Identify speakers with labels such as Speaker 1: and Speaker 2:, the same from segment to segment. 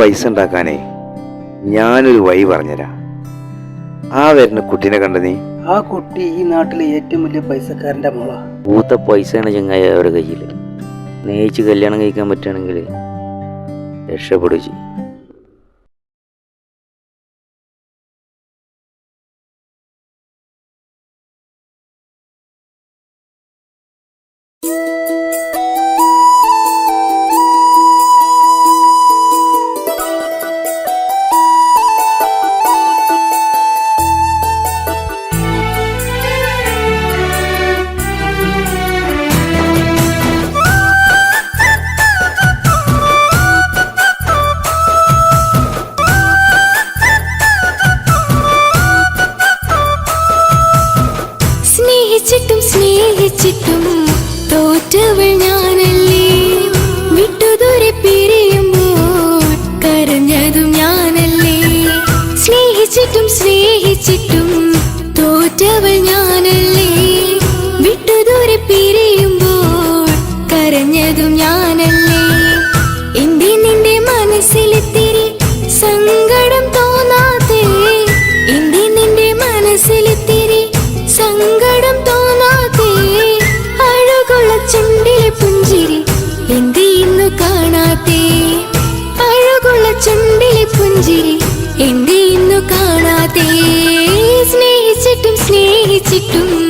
Speaker 1: പൈസ ഉണ്ടാക്കാനേ ഞാനൊരു വഴി പറഞ്ഞുതരാം. ആ വരുന്ന കുട്ടിനെ കണ്ട നീ?
Speaker 2: ആ കുട്ടി ഈ നാട്ടിലെ ഏറ്റവും വലിയ പൈസക്കാരന്റെ മോളാ.
Speaker 3: പൂത്ത പൈസയാണ് ചങ്ങായി അവരുടെ കയ്യിൽ നെയ്ച്ച് കല്യാണം കഴിക്കാൻ പറ്റുകയാണെങ്കിൽ രക്ഷപ്പെടുകയും ചെയ്യും.
Speaker 4: സ്നേഹിച്ചിട്ടും തോറ്റവൾ ഞാനല്ലേ? വിട്ടുദൂരെ പിരിയുമ്പോൾ കരഞ്ഞതും ഞാനല്ലേ? സ്നേഹിച്ചിട്ടും സ്നേഹിച്ചിട്ടും തോറ്റവൾ ഞാനല്ലേ സ്നേഹിച്ചിട്ടും സ്നേഹിച്ചിട്ടും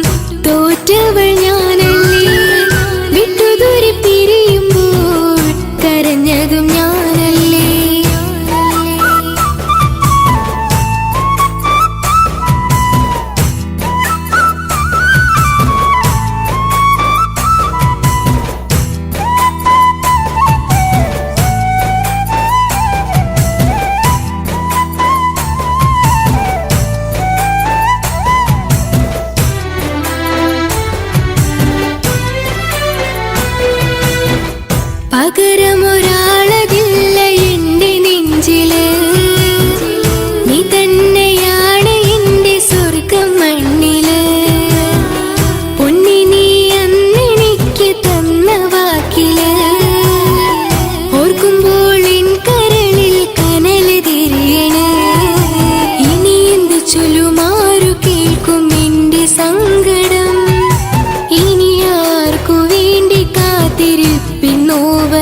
Speaker 4: Kırım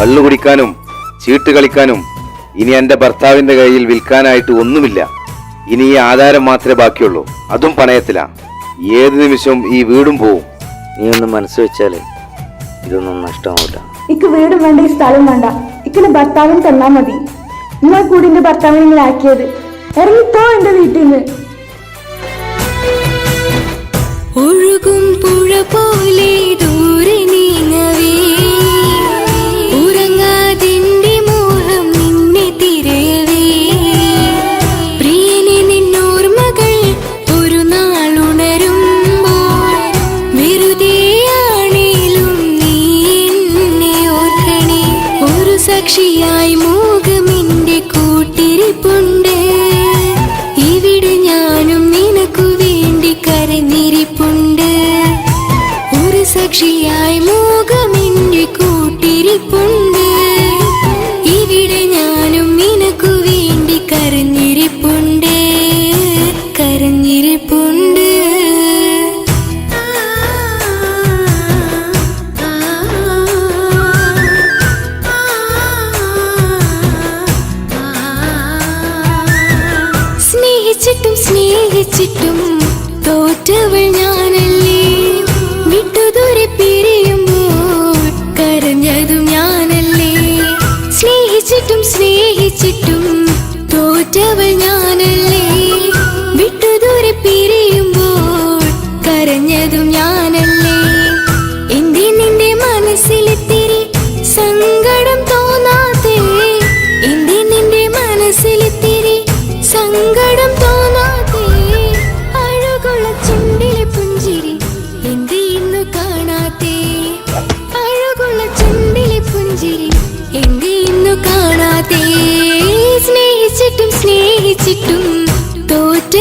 Speaker 1: കള്ളു കുടിക്കാനും ചീട്ട് കളിക്കാനും ഇനി എന്റെ ഭർത്താവിന്റെ കയ്യിൽ വിൽക്കാനായിട്ട് ഒന്നുമില്ല. ഇനി ഈ ആധാരം മാത്രമേ ബാക്കിയുള്ളൂ. അതും പണയത്തിലാ. ഏത് നിമിഷവും ഈ വീടും പോവും.
Speaker 3: നീ ഒന്ന് മനസ്സ് വെച്ചാലേ ഇതൊന്നും നഷ്ടമാവില്ല.
Speaker 5: ഇക്ക് വീടും വേണ്ട ഈ സ്ഥലം വേണ്ട. ഇക്കിന് ഭർത്താവിന് തന്നാ മതി. നിങ്ങൾ കൂടി എന്റെ ഭർത്താവിനെ ഇങ്ങനെ ആക്കിയത്. ഇറങ്ങിത്തോ എന്റെ വീട്ടിൽ നിന്ന്
Speaker 4: ഒഴുകും പുഴ പോലെ സാക്ഷിയായി മോകമിന്റെ കൂട്ടിരിപ്പുണ്ട്. ഇവിടെ ഞാനും നിനക്കു വേണ്ടി കരഞ്ഞിരിപ്പുണ്ട്. കരഞ്ഞിരിപ്പുണ്ട്. സ്നേഹിച്ചിട്ടും സ്നേഹിച്ചിട്ടും സ്നേഹിച്ചിട്ടും സ്നേഹിച്ചിട്ടും തോറ്റ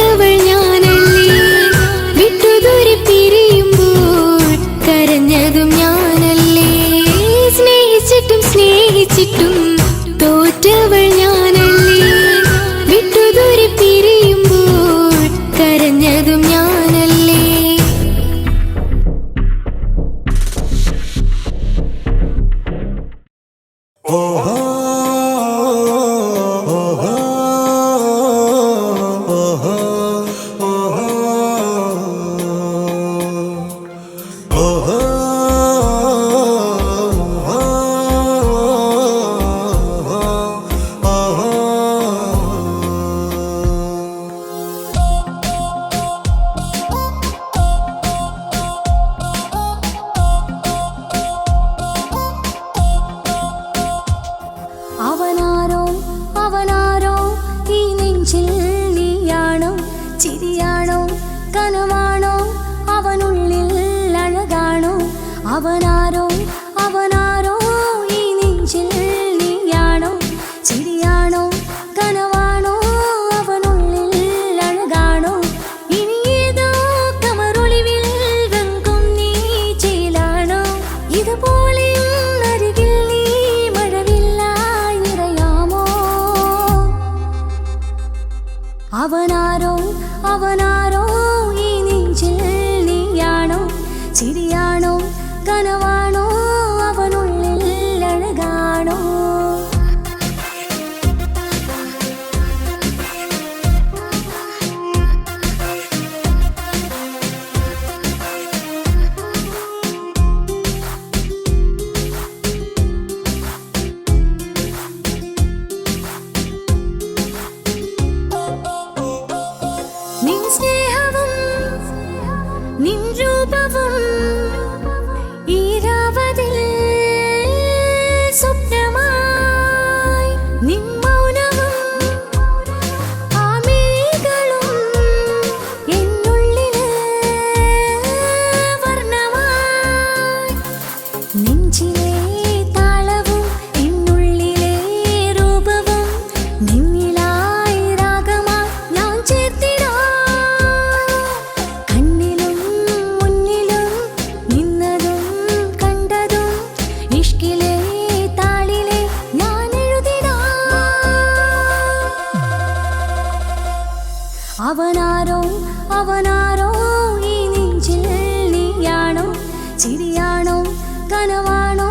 Speaker 4: ആരാണോ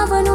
Speaker 4: അവനോ